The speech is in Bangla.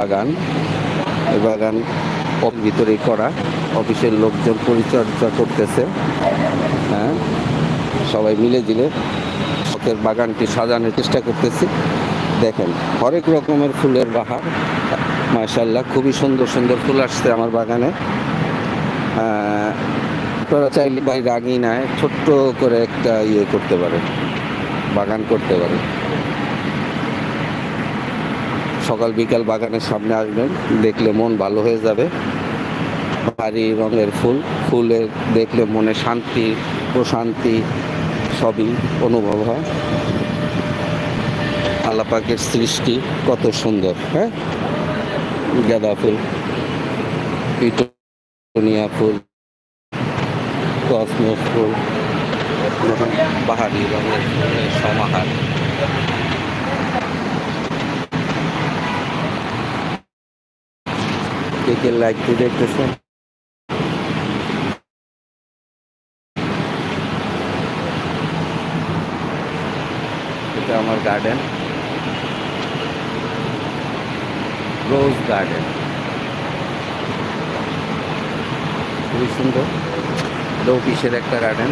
বাগান। এই বাগান অফ ভিতরেই করা। অফিসের লোকজন পরিচর্যা করতেছে। হ্যাঁ সবাই মিলে দিলে শখের বাগানটি সাজানোর চেষ্টা করতেছি। দেখেন, হরেক রকমের ফুলের বাহার। মাশাল্লাহ খুবই সুন্দর সুন্দর ফুল আসছে আমার বাগানে। আপনারা চাইলে ভাই রাগি নাই, ছোট্ট করে একটা ইয়ে করতে পারে বাগান করতে পারেন। সকাল বিকাল বাগানের সামনে আসবেন, দেখলে মন ভালো হয়ে যাবে। ভারী রঙের ফুল ফুলের দেখলে মনে শান্তি, প্রশান্তি, সবই অনুভব হয়। আল্লাপাকের সৃষ্টি কত সুন্দর হ্যাঁ? গাঁদা ফুল, পিটুনিয়া ফুল, কসমস ফুল পাহাড়ি রঙের সমাহার। কে কে লাইক দিয়ে এটা আমার গার্ডেন রোজ গার্ডেন খুবই সুন্দর। অফিসের একটা গার্ডেন